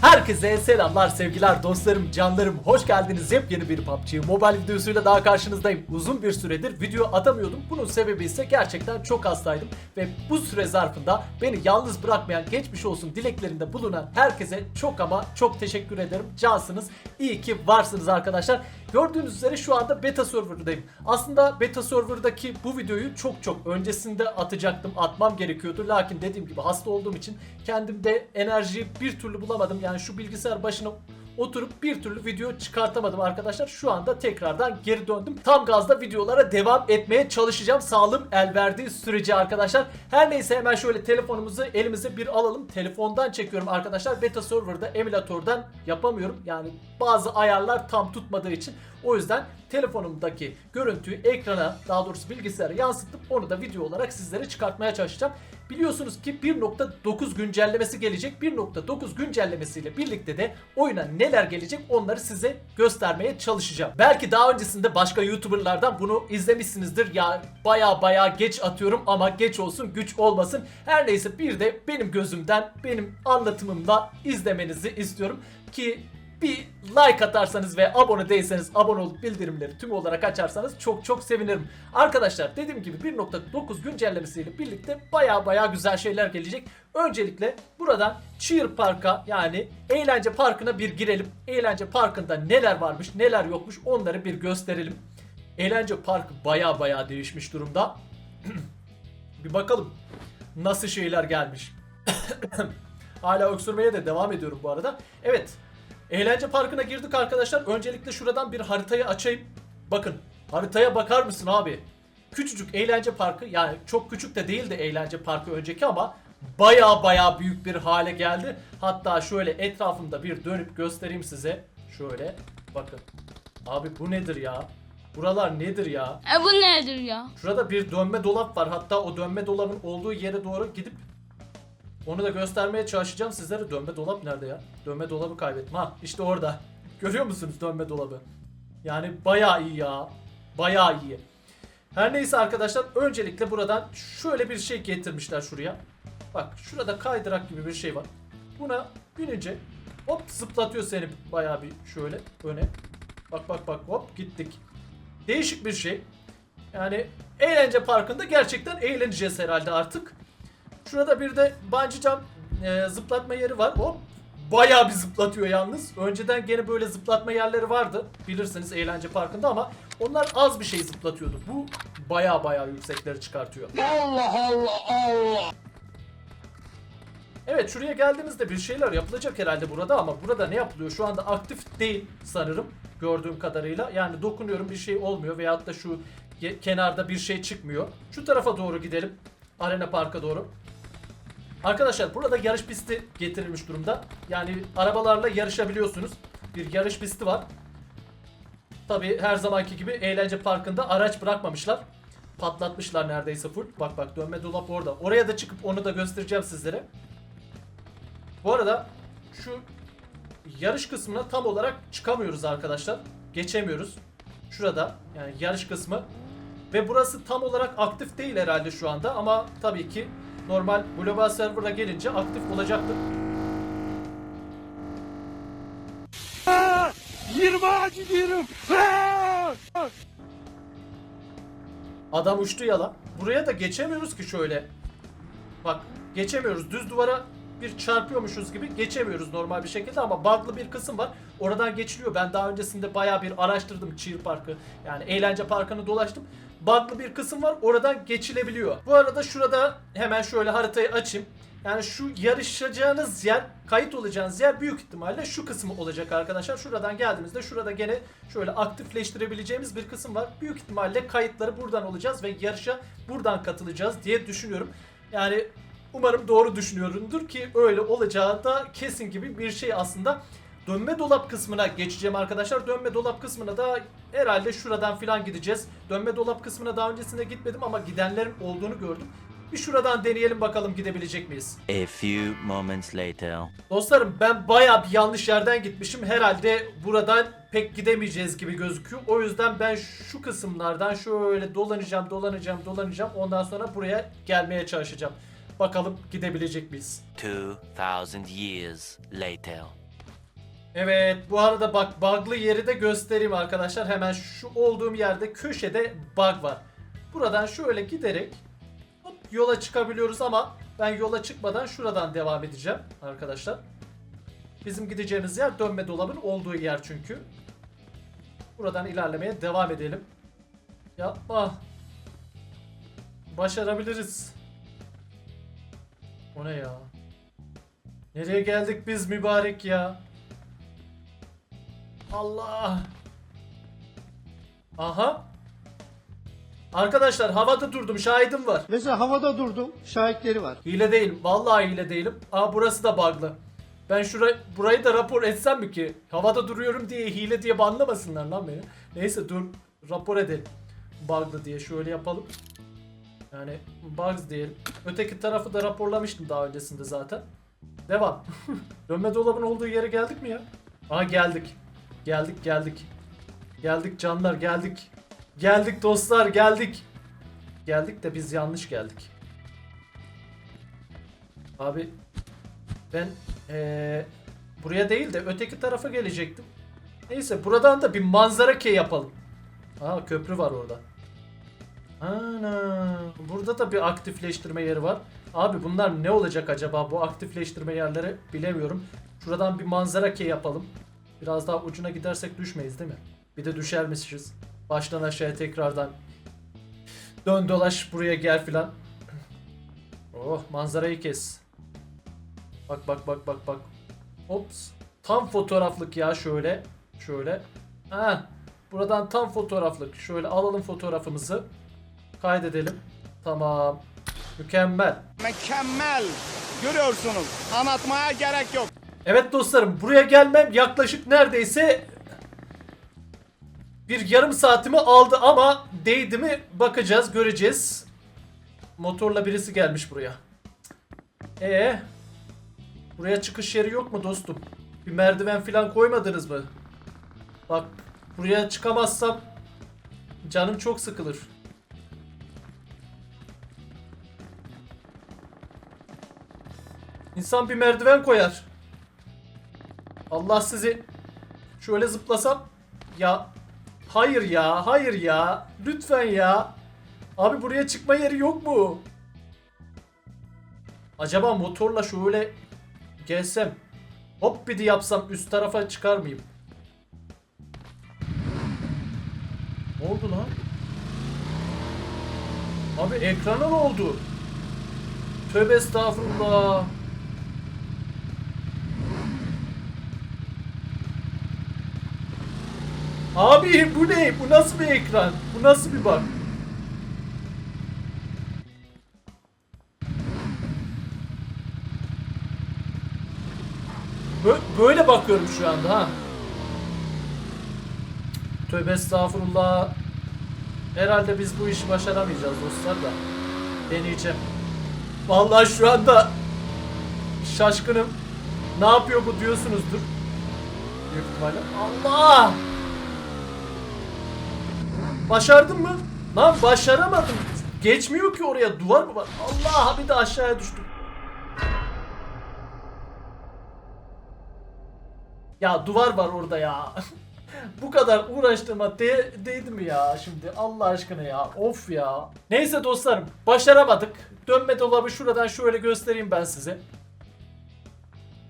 Herkese selamlar sevgiler dostlarım canlarım. Hoş geldiniz. Yepyeni bir PUBG Mobile videosuyla daha karşınızdayım. Uzun bir süredir video atamıyordum. Bunun sebebi ise gerçekten çok hastaydım Ve bu süre zarfında beni yalnız bırakmayan geçmiş olsun dileklerinde bulunan herkese çok ama çok teşekkür ederim. Cansınız. İyi ki varsınız arkadaşlar. Gördüğünüz üzere şu anda beta serverdayım. Aslında beta serverdaki bu videoyu çok çok öncesinde atacaktım. Atmam gerekiyordu. Lakin dediğim gibi hasta olduğum için kendimde enerjiyi bir türlü bulamadım yani şu bilgisayar başına oturup bir türlü video çıkartamadım arkadaşlar. Şu anda tekrardan geri döndüm. Tam gazda videolara devam etmeye çalışacağım. Sağlığım el verdiği sürece arkadaşlar. Her neyse hemen şöyle telefonumuzu elimize bir alalım. Telefondan çekiyorum arkadaşlar. Beta serverda emülatörden yapamıyorum. Yani bazı ayarlar tam tutmadığı için. O yüzden telefonumdaki görüntüyü ekrana daha doğrusu bilgisayara yansıtıp onu da video olarak sizlere çıkartmaya çalışacağım. Biliyorsunuz ki 1.9 güncellemesi gelecek. 1.9 güncellemesiyle birlikte de oyuna neler gelecek onları size göstermeye çalışacağım. Belki daha öncesinde başka YouTuber'lardan bunu izlemişsinizdir. Ya baya baya geç atıyorum ama geç olsun güç olmasın. Her neyse bir de benim gözümden benim anlatımımla izlemenizi istiyorum ki bir like atarsanız ve abone değilseniz abone olup bildirimleri tüm olarak açarsanız çok çok sevinirim. Arkadaşlar dediğim gibi 1.9 güncellemesiyle birlikte baya baya güzel şeyler gelecek. Öncelikle buradan Cheer Park'a yani eğlence parkına bir girelim. Eğlence parkında neler varmış neler yokmuş onları bir gösterelim. Eğlence parkı baya baya değişmiş durumda. bir bakalım nasıl şeyler gelmiş. Hala öksürmeye de devam ediyorum bu arada. Evet Eğlence parkına girdik arkadaşlar. Öncelikle şuradan bir haritayı açayım. Bakın haritaya bakar mısın abi? Küçücük eğlence parkı yani çok küçük de değildi eğlence parkı önceki ama baya baya büyük bir hale geldi. Hatta şöyle etrafında bir dönüp göstereyim size. Şöyle bakın. Abi bu nedir ya? Buralar nedir ya? E bu nedir ya? Şurada bir dönme dolap var. Hatta o dönme dolabın olduğu yere doğru gidip onu da göstermeye çalışacağım sizlere. Dönme dolap nerede ya? Dönme dolabı kaybettim. Ha işte orada. Görüyor musunuz dönme dolabı? Yani bayağı iyi ya. Bayağı iyi. Her neyse arkadaşlar öncelikle buradan şöyle bir şey getirmişler şuraya. Bak şurada kaydırak gibi bir şey var. Buna binince hop zıplatıyor seni bayağı bir şöyle öne. Bak bak bak hop gittik. Değişik bir şey. Yani eğlence parkında gerçekten eğleneceğiz herhalde artık. Şurada bir de bungee jump e, zıplatma yeri var. O bayağı bir zıplatıyor yalnız. Önceden gene böyle zıplatma yerleri vardı. Bilirsiniz eğlence parkında ama onlar az bir şey zıplatıyordu. Bu bayağı bayağı yüksekleri çıkartıyor. Allah Allah Allah. Evet şuraya geldiğimizde bir şeyler yapılacak herhalde burada ama burada ne yapılıyor? Şu anda aktif değil sanırım gördüğüm kadarıyla. Yani dokunuyorum bir şey olmuyor veyahut da şu kenarda bir şey çıkmıyor. Şu tarafa doğru gidelim. Arena Park'a doğru. Arkadaşlar burada yarış pisti getirilmiş durumda. Yani arabalarla yarışabiliyorsunuz. Bir yarış pisti var. Tabi her zamanki gibi eğlence parkında araç bırakmamışlar. Patlatmışlar neredeyse full. Bak bak dönme dolap orada. Oraya da çıkıp onu da göstereceğim sizlere. Bu arada şu yarış kısmına tam olarak çıkamıyoruz arkadaşlar. Geçemiyoruz. Şurada yani yarış kısmı. Ve burası tam olarak aktif değil herhalde şu anda ama tabii ki normal global server'a gelince aktif olacaktır. 20 gidiyorum. Adam uçtu yala. Buraya da geçemiyoruz ki şöyle. Bak geçemiyoruz. Düz duvara bir çarpıyormuşuz gibi geçemiyoruz normal bir şekilde ama bug'lı bir kısım var. Oradan geçiliyor. Ben daha öncesinde baya bir araştırdım Cheer Parkı. Yani eğlence parkını dolaştım. Bug'lı bir kısım var. Oradan geçilebiliyor. Bu arada şurada hemen şöyle haritayı açayım. Yani şu yarışacağınız yer, kayıt olacağınız yer büyük ihtimalle şu kısmı olacak arkadaşlar. Şuradan geldiğimizde şurada gene şöyle aktifleştirebileceğimiz bir kısım var. Büyük ihtimalle kayıtları buradan olacağız ve yarışa buradan katılacağız diye düşünüyorum. Yani umarım doğru düşünüyorumdur ki öyle olacağı da kesin gibi bir şey aslında. Dönme dolap kısmına geçeceğim arkadaşlar. Dönme dolap kısmına da herhalde şuradan filan gideceğiz. Dönme dolap kısmına daha öncesinde gitmedim ama gidenlerin olduğunu gördüm. Bir şuradan deneyelim bakalım gidebilecek miyiz? A few moments later. Dostlarım ben bayağı bir yanlış yerden gitmişim. Herhalde buradan pek gidemeyeceğiz gibi gözüküyor. O yüzden ben şu kısımlardan şöyle dolanacağım, dolanacağım, dolanacağım. Ondan sonra buraya gelmeye çalışacağım. Bakalım gidebilecek miyiz? 2000 years later. Evet bu arada bak bug'lı yeri de göstereyim arkadaşlar. Hemen şu olduğum yerde köşede bug var. Buradan şöyle giderek hop, yola çıkabiliyoruz ama ben yola çıkmadan şuradan devam edeceğim arkadaşlar. Bizim gideceğimiz yer dönme dolabın olduğu yer çünkü. Buradan ilerlemeye devam edelim. Yapma. Başarabiliriz. O ne ya? Nereye geldik biz mübarek ya? Allah. Aha. Arkadaşlar havada durdum şahidim var. Mesela havada durdum, şahitleri var. Hile değilim. Vallahi hile değilim. Aa burası da bug'lı. Ben şurayı burayı da rapor etsem mi ki? Havada duruyorum diye hile diye banlamasınlar lan beni. Neyse dur rapor edelim. Bug'lı diye şöyle yapalım. Yani bugs diyelim. Öteki tarafı da raporlamıştım daha öncesinde zaten. Devam. Dönme dolabın olduğu yere geldik mi ya? Aha geldik. Geldik geldik. Geldik canlar geldik. Geldik dostlar geldik. Geldik de biz yanlış geldik. Abi ben eee, buraya değil de öteki tarafa gelecektim. Neyse buradan da bir manzara key yapalım. Aa köprü var orada. Ana burada da bir aktifleştirme yeri var. Abi bunlar ne olacak acaba bu aktifleştirme yerleri bilemiyorum. Şuradan bir manzara key yapalım. Biraz daha ucuna gidersek düşmeyiz değil mi? Bir de düşermişiz. Baştan aşağıya tekrardan dön dolaş buraya gel filan. Oh manzarayı kes. Bak bak bak bak bak. Ops. Tam fotoğraflık ya şöyle. Şöyle. Ha. Buradan tam fotoğraflık. Şöyle alalım fotoğrafımızı. Kaydedelim. Tamam. Mükemmel. Mükemmel. Görüyorsunuz. Anlatmaya gerek yok. Evet dostlarım buraya gelmem yaklaşık neredeyse bir yarım saatimi aldı ama değdi mi bakacağız göreceğiz. Motorla birisi gelmiş buraya. Ee, buraya çıkış yeri yok mu dostum? Bir merdiven falan koymadınız mı? Bak buraya çıkamazsam canım çok sıkılır. İnsan bir merdiven koyar. Allah sizi şöyle zıplasam ya hayır ya hayır ya lütfen ya abi buraya çıkma yeri yok mu? Acaba motorla şöyle gelsem hop bir de yapsam üst tarafa çıkar mıyım? Ne oldu lan? Abi ekrana ne oldu? Tövbe estağfurullah. Abi bu ne? Bu nasıl bir ekran? Bu nasıl bir bak? Bö- böyle bakıyorum şu anda ha. Tövbe estağfurullah. Herhalde biz bu işi başaramayacağız dostlar da. Deneyeceğim. Vallahi şu anda şaşkınım. Ne yapıyor bu diyorsunuzdur. Büyük ihtimalle. Allah! Başardın mı? Lan başaramadım. Geçmiyor ki oraya. Duvar mı var? Allah bir de aşağıya düştüm. Ya duvar var orada ya. Bu kadar uğraştığıma de değdi mi ya şimdi Allah aşkına ya of ya. Neyse dostlarım başaramadık. Dönme dolabı şuradan şöyle göstereyim ben size.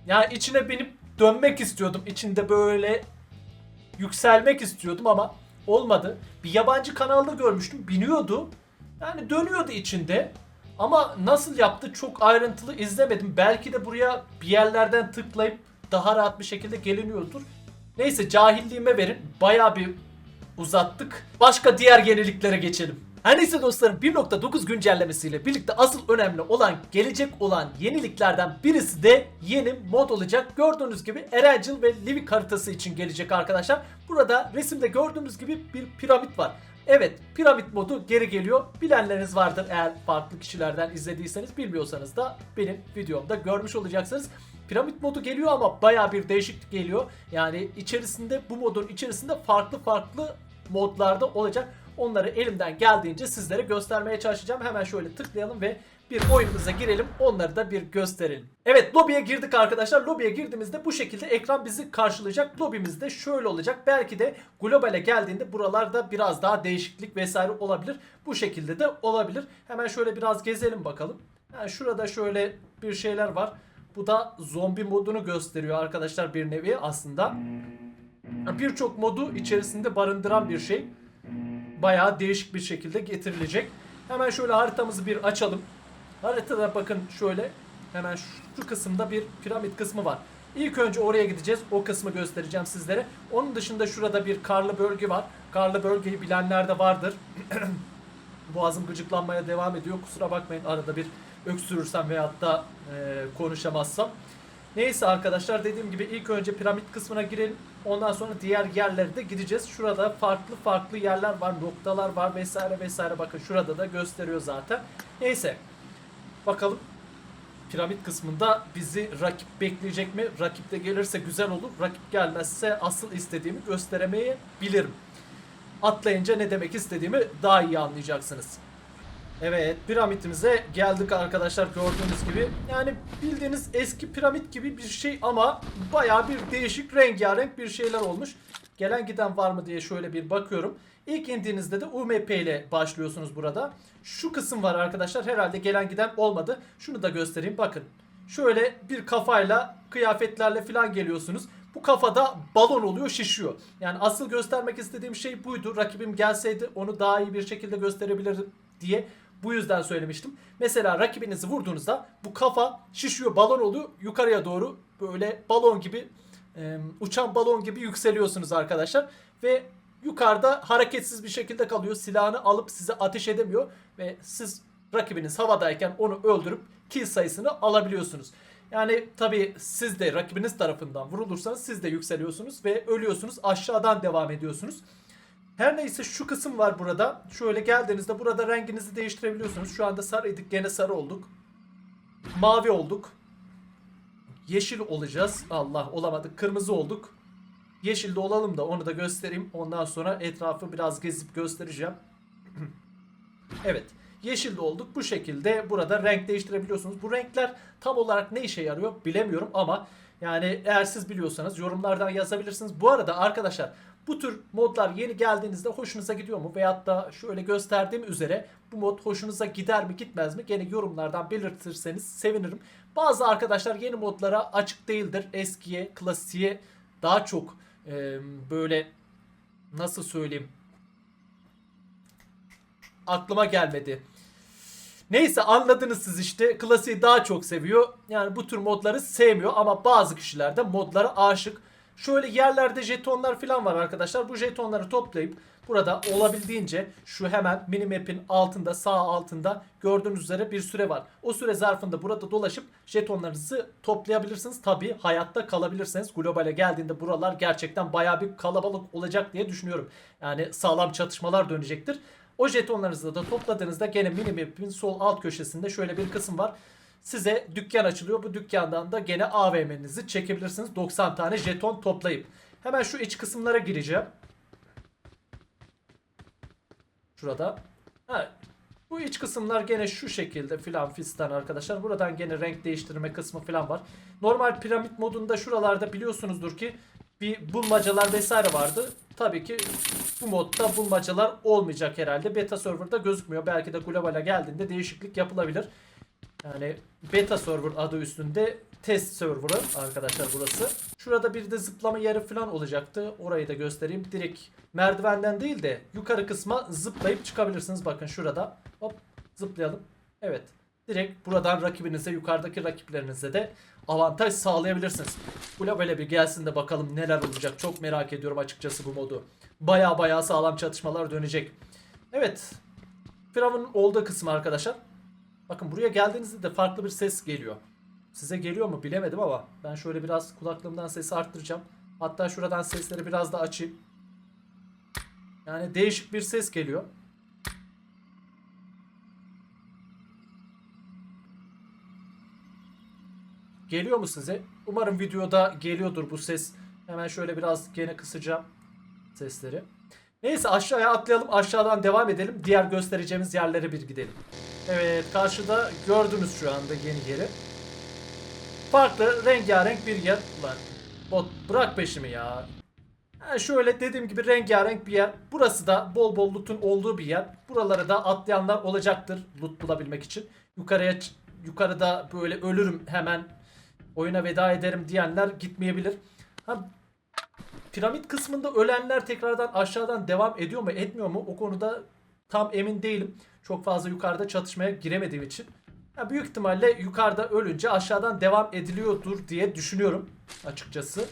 Ya içine binip dönmek istiyordum. İçinde böyle yükselmek istiyordum ama olmadı. Bir yabancı kanalda görmüştüm. Biniyordu. Yani dönüyordu içinde. Ama nasıl yaptı çok ayrıntılı izlemedim. Belki de buraya bir yerlerden tıklayıp daha rahat bir şekilde geliniyordur. Neyse cahilliğime verin. Bayağı bir uzattık. Başka diğer yeniliklere geçelim. Her neyse dostlarım 1.9 güncellemesiyle birlikte asıl önemli olan gelecek olan yeniliklerden birisi de yeni mod olacak. Gördüğünüz gibi Erangel ve Livik haritası için gelecek arkadaşlar. Burada resimde gördüğünüz gibi bir piramit var. Evet piramit modu geri geliyor. Bilenleriniz vardır eğer farklı kişilerden izlediyseniz bilmiyorsanız da benim videomda görmüş olacaksınız. Piramit modu geliyor ama baya bir değişiklik geliyor. Yani içerisinde bu modun içerisinde farklı farklı modlarda olacak. Onları elimden geldiğince sizlere göstermeye çalışacağım. Hemen şöyle tıklayalım ve bir oyunumuza girelim. Onları da bir gösterelim. Evet lobiye girdik arkadaşlar. Lobiye girdiğimizde bu şekilde ekran bizi karşılayacak. Lobimiz şöyle olacak. Belki de globale geldiğinde buralarda biraz daha değişiklik vesaire olabilir. Bu şekilde de olabilir. Hemen şöyle biraz gezelim bakalım. Yani şurada şöyle bir şeyler var. Bu da zombi modunu gösteriyor arkadaşlar bir nevi aslında. Birçok modu içerisinde barındıran bir şey. Bayağı değişik bir şekilde getirilecek. Hemen şöyle haritamızı bir açalım. Haritada bakın şöyle hemen şu kısımda bir piramit kısmı var. İlk önce oraya gideceğiz. O kısmı göstereceğim sizlere. Onun dışında şurada bir karlı bölge var. Karlı bölgeyi bilenler de vardır. Boğazım gıcıklanmaya devam ediyor. Kusura bakmayın arada bir öksürürsem veyahut da e, konuşamazsam. Neyse arkadaşlar dediğim gibi ilk önce piramit kısmına girelim. Ondan sonra diğer yerlere de gideceğiz. Şurada farklı farklı yerler var, noktalar var vesaire vesaire. Bakın şurada da gösteriyor zaten. Neyse. Bakalım piramit kısmında bizi rakip bekleyecek mi? Rakip de gelirse güzel olur. Rakip gelmezse asıl istediğimi gösteremeyebilirim. Atlayınca ne demek istediğimi daha iyi anlayacaksınız. Evet piramitimize geldik arkadaşlar gördüğünüz gibi. Yani bildiğiniz eski piramit gibi bir şey ama baya bir değişik rengarenk bir şeyler olmuş. Gelen giden var mı diye şöyle bir bakıyorum. İlk indiğinizde de UMP ile başlıyorsunuz burada. Şu kısım var arkadaşlar herhalde gelen giden olmadı. Şunu da göstereyim bakın. Şöyle bir kafayla kıyafetlerle falan geliyorsunuz. Bu kafada balon oluyor şişiyor. Yani asıl göstermek istediğim şey buydu. Rakibim gelseydi onu daha iyi bir şekilde gösterebilirdim diye bu yüzden söylemiştim. Mesela rakibinizi vurduğunuzda bu kafa şişiyor balon oluyor yukarıya doğru böyle balon gibi e, uçan balon gibi yükseliyorsunuz arkadaşlar. Ve yukarıda hareketsiz bir şekilde kalıyor. Silahını alıp size ateş edemiyor. Ve siz rakibiniz havadayken onu öldürüp kill sayısını alabiliyorsunuz. Yani tabi siz de rakibiniz tarafından vurulursanız siz de yükseliyorsunuz ve ölüyorsunuz. Aşağıdan devam ediyorsunuz. Her neyse şu kısım var burada. Şöyle geldiğinizde burada renginizi değiştirebiliyorsunuz. Şu anda sarıydık gene sarı olduk. Mavi olduk. Yeşil olacağız. Allah olamadık. Kırmızı olduk. Yeşilde olalım da onu da göstereyim. Ondan sonra etrafı biraz gezip göstereceğim. evet. Yeşilde olduk. Bu şekilde burada renk değiştirebiliyorsunuz. Bu renkler tam olarak ne işe yarıyor bilemiyorum ama yani eğer siz biliyorsanız yorumlardan yazabilirsiniz. Bu arada arkadaşlar bu tür modlar yeni geldiğinizde hoşunuza gidiyor mu? Veyahut da şöyle gösterdiğim üzere bu mod hoşunuza gider mi gitmez mi? Gene yorumlardan belirtirseniz sevinirim. Bazı arkadaşlar yeni modlara açık değildir. Eskiye, klasiğe daha çok e, böyle nasıl söyleyeyim aklıma gelmedi. Neyse anladınız siz işte. Klasiği daha çok seviyor. Yani bu tür modları sevmiyor ama bazı kişiler de modlara aşık. Şöyle yerlerde jetonlar falan var arkadaşlar. Bu jetonları toplayıp burada olabildiğince şu hemen minimap'in altında sağ altında gördüğünüz üzere bir süre var. O süre zarfında burada dolaşıp jetonlarınızı toplayabilirsiniz. Tabi hayatta kalabilirsiniz. Globale geldiğinde buralar gerçekten baya bir kalabalık olacak diye düşünüyorum. Yani sağlam çatışmalar dönecektir. O jetonlarınızı da topladığınızda gene minimap'in sol alt köşesinde şöyle bir kısım var. Size dükkan açılıyor. Bu dükkandan da gene AVM'nizi çekebilirsiniz. 90 tane jeton toplayıp. Hemen şu iç kısımlara gireceğim. Şurada. Ha, bu iç kısımlar gene şu şekilde filan fistan arkadaşlar. Buradan gene renk değiştirme kısmı filan var. Normal piramit modunda şuralarda biliyorsunuzdur ki bir bulmacalar vesaire vardı. Tabii ki bu modda bulmacalar olmayacak herhalde. Beta serverda gözükmüyor. Belki de globale geldiğinde değişiklik yapılabilir. Yani beta server adı üstünde test serverı arkadaşlar burası. Şurada bir de zıplama yeri falan olacaktı. Orayı da göstereyim. Direkt merdivenden değil de yukarı kısma zıplayıp çıkabilirsiniz. Bakın şurada. Hop zıplayalım. Evet. Direkt buradan rakibinize yukarıdaki rakiplerinize de avantaj sağlayabilirsiniz. Globale bir gelsin de bakalım neler olacak. Çok merak ediyorum açıkçası bu modu. Baya baya sağlam çatışmalar dönecek. Evet. Firavun'un olduğu kısmı arkadaşlar. Bakın buraya geldiğinizde de farklı bir ses geliyor. Size geliyor mu bilemedim ama ben şöyle biraz kulaklığımdan sesi arttıracağım. Hatta şuradan sesleri biraz da açayım. Yani değişik bir ses geliyor. Geliyor mu size? Umarım videoda geliyordur bu ses. Hemen şöyle biraz gene kısacağım sesleri. Neyse aşağıya atlayalım. Aşağıdan devam edelim. Diğer göstereceğimiz yerlere bir gidelim. Evet karşıda gördünüz şu anda yeni yeri. Farklı rengarenk bir yer. Lan bot bırak peşimi ya. Ha, şöyle dediğim gibi rengarenk bir yer. Burası da bol bol loot'un olduğu bir yer. Buralara da atlayanlar olacaktır loot bulabilmek için. Yukarıya yukarıda böyle ölürüm hemen oyuna veda ederim diyenler gitmeyebilir. Ha, piramit kısmında ölenler tekrardan aşağıdan devam ediyor mu etmiyor mu o konuda tam emin değilim. Çok fazla yukarıda çatışmaya giremediğim için. Ya büyük ihtimalle yukarıda ölünce aşağıdan devam ediliyordur diye düşünüyorum açıkçası.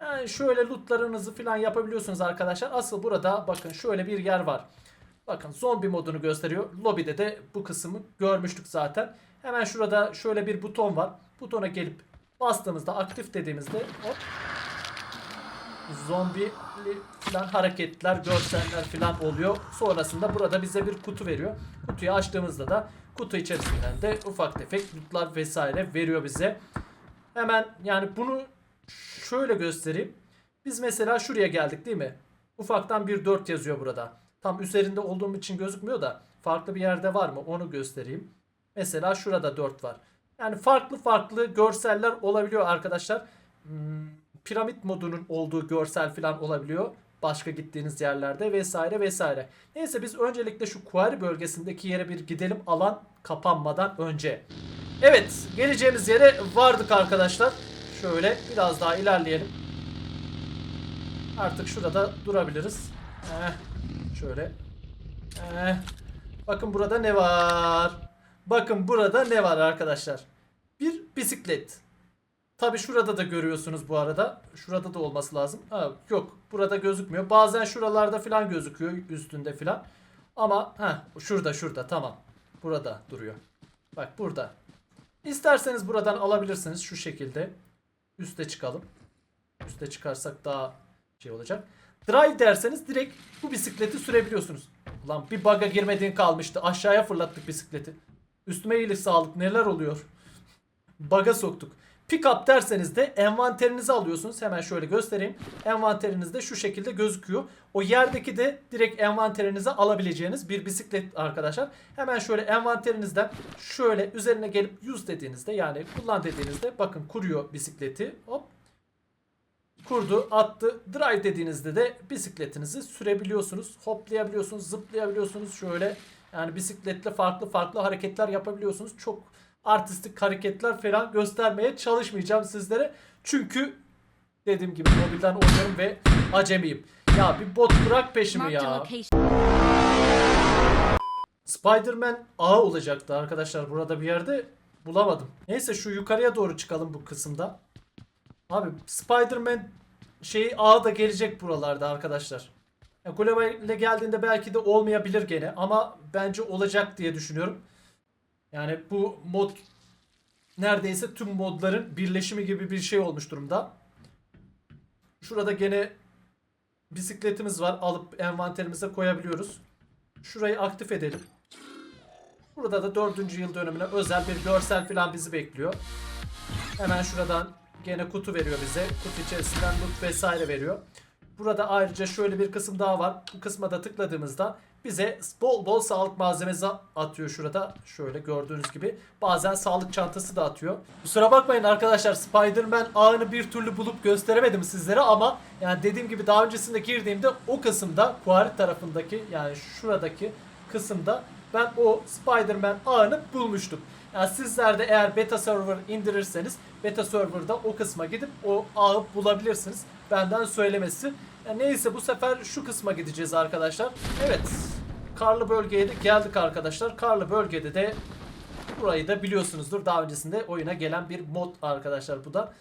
Yani şöyle lootlarınızı falan yapabiliyorsunuz arkadaşlar. Asıl burada bakın şöyle bir yer var. Bakın zombi modunu gösteriyor. Lobide de bu kısmı görmüştük zaten. Hemen şurada şöyle bir buton var. Butona gelip bastığımızda aktif dediğimizde hop zombi falan hareketler, görseller falan oluyor. Sonrasında burada bize bir kutu veriyor. Kutuyu açtığımızda da kutu içerisinden de ufak tefek lootlar vesaire veriyor bize. Hemen yani bunu şöyle göstereyim. Biz mesela şuraya geldik değil mi? Ufaktan bir 4 yazıyor burada. Tam üzerinde olduğum için gözükmüyor da farklı bir yerde var mı onu göstereyim. Mesela şurada 4 var. Yani farklı farklı görseller olabiliyor arkadaşlar. Hmm, piramit modunun olduğu görsel falan olabiliyor. Başka gittiğiniz yerlerde vesaire vesaire. Neyse biz öncelikle şu Quarry bölgesindeki yere bir gidelim alan kapanmadan önce. Evet geleceğimiz yere vardık arkadaşlar. Şöyle biraz daha ilerleyelim. Artık şurada durabiliriz. Eh, şöyle. Eh. Bakın burada ne var? Bakın burada ne var arkadaşlar? Bir bisiklet. Tabi şurada da görüyorsunuz bu arada. Şurada da olması lazım. Ha, yok burada gözükmüyor. Bazen şuralarda falan gözüküyor üstünde falan. Ama ha şurada şurada tamam. Burada duruyor. Bak burada. İsterseniz buradan alabilirsiniz şu şekilde. Üste çıkalım. Üste çıkarsak daha şey olacak. Drive derseniz direkt bu bisikleti sürebiliyorsunuz. Ulan bir bug'a girmediğin kalmıştı. Aşağıya fırlattık bisikleti. Üstüme iyilik sağlık neler oluyor. Bug'a soktuk. Pick up derseniz de envanterinizi alıyorsunuz. Hemen şöyle göstereyim. Envanterinizde şu şekilde gözüküyor. O yerdeki de direkt envanterinize alabileceğiniz bir bisiklet arkadaşlar. Hemen şöyle envanterinizden şöyle üzerine gelip use dediğinizde yani kullan dediğinizde bakın kuruyor bisikleti. Hop kurdu, attı. Drive dediğinizde de bisikletinizi sürebiliyorsunuz. Hoplayabiliyorsunuz, zıplayabiliyorsunuz. Şöyle yani bisikletle farklı farklı hareketler yapabiliyorsunuz. Çok artistik hareketler falan göstermeye çalışmayacağım sizlere. Çünkü dediğim gibi mobilden oynuyorum ve acemiyim. Ya bir bot bırak peşimi a ya. Spider-Man ağı olacaktı arkadaşlar burada bir yerde bulamadım. Neyse şu yukarıya doğru çıkalım bu kısımda. Abi Spider-Man şeyi ağı da gelecek buralarda arkadaşlar. Ya globale geldiğinde belki de olmayabilir gene ama bence olacak diye düşünüyorum. Yani bu mod neredeyse tüm modların birleşimi gibi bir şey olmuş durumda. Şurada gene bisikletimiz var. Alıp envanterimize koyabiliyoruz. Şurayı aktif edelim. Burada da 4. yıl dönümüne özel bir görsel falan bizi bekliyor. Hemen şuradan gene kutu veriyor bize. Kutu içerisinden loot vesaire veriyor. Burada ayrıca şöyle bir kısım daha var. Bu kısma da tıkladığımızda bize bol bol sağlık malzemesi atıyor şurada. Şöyle gördüğünüz gibi. Bazen sağlık çantası da atıyor. Kusura bakmayın arkadaşlar Spider-Man ağını bir türlü bulup gösteremedim sizlere ama yani dediğim gibi daha öncesinde girdiğimde o kısımda Quarry tarafındaki yani şuradaki kısımda ben o Spider-Man ağını bulmuştum. Yani sizler de eğer beta server indirirseniz beta serverda o kısma gidip o ağı bulabilirsiniz. Benden söylemesi. Yani neyse bu sefer şu kısma gideceğiz arkadaşlar. Evet. Karlı bölgeye de geldik arkadaşlar. Karlı bölgede de burayı da biliyorsunuzdur. Daha öncesinde oyuna gelen bir mod arkadaşlar bu da.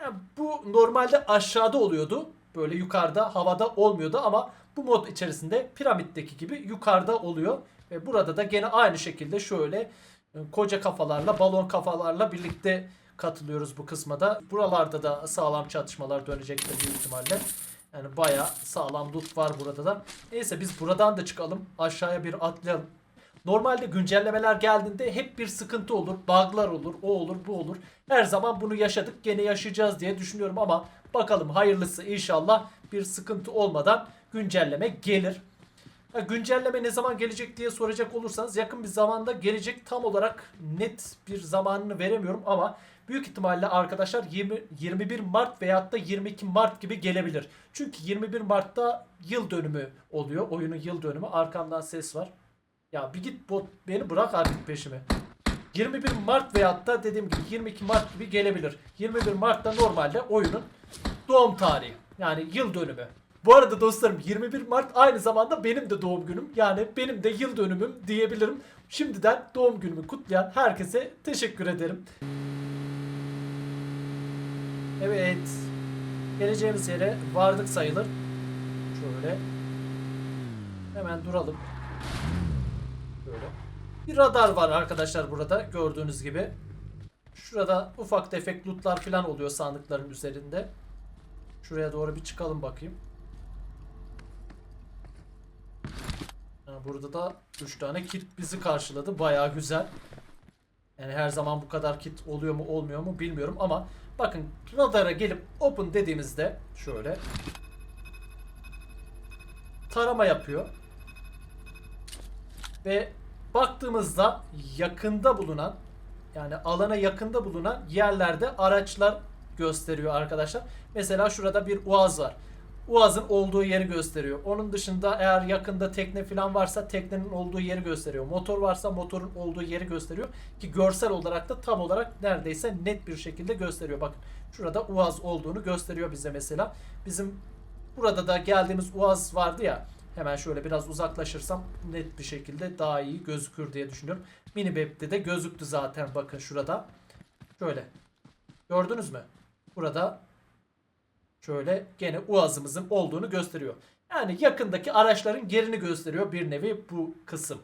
Yani bu normalde aşağıda oluyordu. Böyle yukarıda havada olmuyordu ama bu mod içerisinde piramitteki gibi yukarıda oluyor. Ve burada da gene aynı şekilde şöyle e, koca kafalarla balon kafalarla birlikte katılıyoruz bu kısma da. Buralarda da sağlam çatışmalar dönecektir büyük ihtimalle. Yani baya sağlam loot var burada da. Neyse biz buradan da çıkalım. Aşağıya bir atlayalım. Normalde güncellemeler geldiğinde hep bir sıkıntı olur, bug'lar olur, o olur, bu olur. Her zaman bunu yaşadık, gene yaşayacağız diye düşünüyorum ama bakalım hayırlısı inşallah bir sıkıntı olmadan güncelleme gelir. Ha, güncelleme ne zaman gelecek diye soracak olursanız yakın bir zamanda gelecek tam olarak net bir zamanını veremiyorum ama büyük ihtimalle arkadaşlar 20, 21 Mart veyahut da 22 Mart gibi gelebilir. Çünkü 21 Mart'ta yıl dönümü oluyor. Oyunun yıl dönümü. Arkamdan ses var. Ya bir git bot beni bırak artık peşime. 21 Mart veyahut da dediğim gibi 22 Mart gibi gelebilir. 21 Mart'ta normalde oyunun doğum tarihi. Yani yıl dönümü. Bu arada dostlarım 21 Mart aynı zamanda benim de doğum günüm. Yani benim de yıl dönümüm diyebilirim. Şimdiden doğum günümü kutlayan herkese teşekkür ederim. Evet. Geleceğimiz yere vardık sayılır. Şöyle. Hemen duralım. Böyle. Bir radar var arkadaşlar burada gördüğünüz gibi. Şurada ufak tefek lootlar falan oluyor sandıkların üzerinde. Şuraya doğru bir çıkalım bakayım. Burada da 3 tane kit bizi karşıladı. Bayağı güzel. Yani her zaman bu kadar kit oluyor mu olmuyor mu bilmiyorum ama bakın radara gelip open dediğimizde şöyle tarama yapıyor. Ve baktığımızda yakında bulunan yani alana yakında bulunan yerlerde araçlar gösteriyor arkadaşlar. Mesela şurada bir uaz var. Uaz'ın olduğu yeri gösteriyor. Onun dışında eğer yakında tekne falan varsa teknenin olduğu yeri gösteriyor. Motor varsa motorun olduğu yeri gösteriyor. Ki görsel olarak da tam olarak neredeyse net bir şekilde gösteriyor. Bakın şurada Uaz olduğunu gösteriyor bize mesela. Bizim burada da geldiğimiz Uaz vardı ya. Hemen şöyle biraz uzaklaşırsam net bir şekilde daha iyi gözükür diye düşünüyorum. Mini map'te de gözüktü zaten bakın şurada. Şöyle. Gördünüz mü? Burada şöyle gene Uaz'ımızın olduğunu gösteriyor. Yani yakındaki araçların yerini gösteriyor bir nevi bu kısım.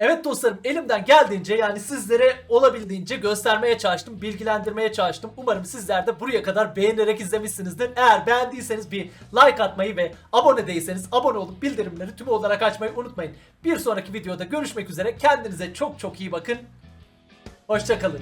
Evet dostlarım elimden geldiğince yani sizlere olabildiğince göstermeye çalıştım, bilgilendirmeye çalıştım. Umarım sizler de buraya kadar beğenerek izlemişsinizdir. Eğer beğendiyseniz bir like atmayı ve abone değilseniz abone olup bildirimleri tüm olarak açmayı unutmayın. Bir sonraki videoda görüşmek üzere. Kendinize çok çok iyi bakın. Hoşçakalın.